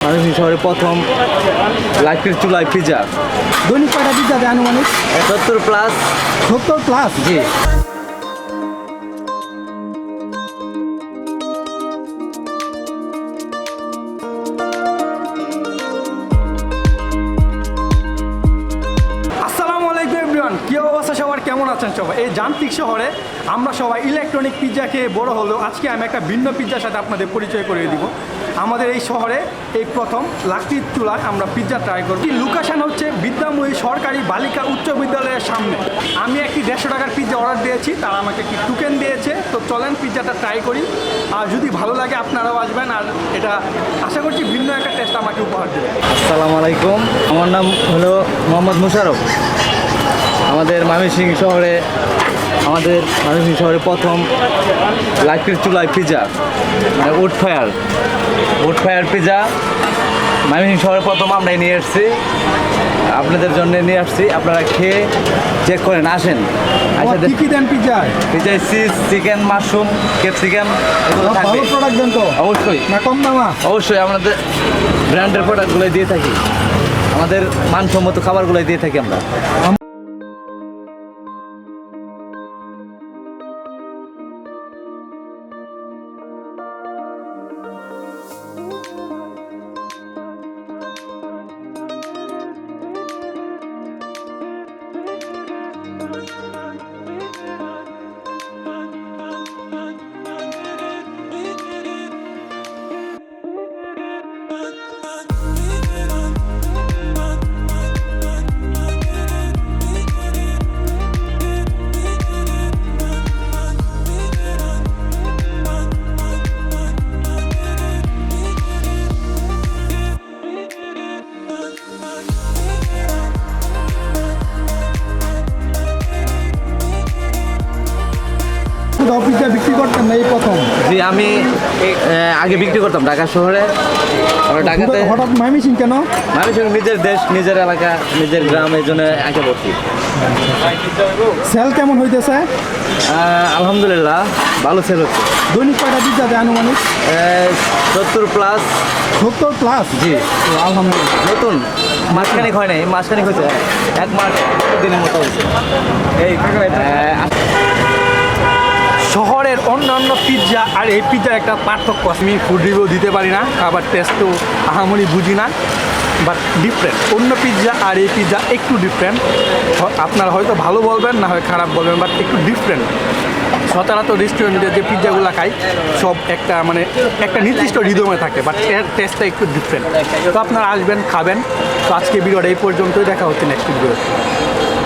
মানুষ শহরে প্রথম লাকড়ির চুলায় পিজা দৈনিক কয়টা পিজ্জা দেয় আনুমানিক? সত্তর প্লাস সত্তর প্লাস জি। সবার কেমন আছেন সবাই? এই যান্ত্রিক শহরে আমরা সবাই ইলেকট্রনিক পিৎজা খেয়ে বড় হলেও আজকে আমি একটা ভিন্ন পিৎজার সাথে আপনাদের পরিচয় করিয়ে দিব। আমাদের এই শহরে এই প্রথম লাকড়ির চুলায় আমরা পিৎজা ট্রাই করব। লোকেশন হচ্ছে বিদ্যাময়ী সরকারি বালিকা উচ্চ বিদ্যালয়ের সামনে। আমি একটি দেড়শো টাকার পিৎজা অর্ডার দিয়েছি, তারা আমাকে একটি টুকেন দিয়েছে। তো চলেন পিৎজাটা ট্রাই করি। আর যদি ভালো লাগে আপনারাও আসবেন, আর এটা আশা করছি ভিন্ন একটা টেস্ট আমাকে উপহার দেবে। আসসালামু আলাইকুম। আমার নাম হলো মোহাম্মদ মুশারফ আমাদের ময়মনসিং শহরে আমাদের ময়মনসিং শহরে প্রথম লাকড়ির চুলায় পিজা মানে wood fire wood fire pizza Mymensingh শহরে প্রথম আমরাই নিয়ে এসেছি। আপনাদের জন্য নিয়ে আসছি। আপনারা খেয়ে চেক করেন আসেন। আচ্ছা কি কি দেন পিৎজায় পিজায় চিজ চিকেন মাশরুম ক্যাপসিকাম এগুলো ভালো প্রোডাক্ট দেন তো। অবশ্যই। না কম দামা অবশ্যই আমাদের ব্র্যান্ডের প্রোডাক্টগুলো দিয়ে থাকি। আমাদের মানসম্মত খাবারগুলো দিয়ে থাকি আমরা। Bye. পিৎজা বিক্রি করতেন না এই প্রথম? জি আমি আগে বিক্রি করতাম ঢাকা শহরে। ঢাকাতে হঠাৎ মাইমিসিং কেন? মানুষ নিজের দেশ নিজের এলাকা নিজের গ্রাম এই জন্য আঁকে পড়ছি সেল কেমন হইতেছে? আলহামদুলিল্লাহ ভালো সেল হচ্ছে। দৈনিক কয়টা পিৎজা দেয় আনুমানিক? সত্তর প্লাস। সত্তর প্লাস? জি। আলহামদুলিল্লাহ। নতুন? মাসখানিক হয় নাই মাসখানিক হয়েছে এক মাস দিনের মতো হয়েছে এই আহ, শহরের অন্যান্য পিৎজা আর এই পিৎজার একটা পার্থক্য। আমি ফুড রিভিউ দিতে পারি না খাবার টেস্টও আহামরি বুঝি না বাট ডিফারেন্ট অন্য পিৎজা আর এই পিৎজা একটু ডিফারেন্ট আপনারা হয়তো ভালো বলবেন, না হয় খারাপ বলবেন বাট একটু ডিফারেন্ট সচরাচর রেস্টুরেন্টে যে পিৎজাগুলো খাই, সব একটা মানে একটা নির্দিষ্ট রিদমে থাকে বাট এর টেস্টটা একটু ডিফারেন্ট তো আপনারা আসবেন, খাবেন। তো আজকে ভিডিওটা এই পর্যন্তই, দেখা হচ্ছে নেক্সট ভিডিও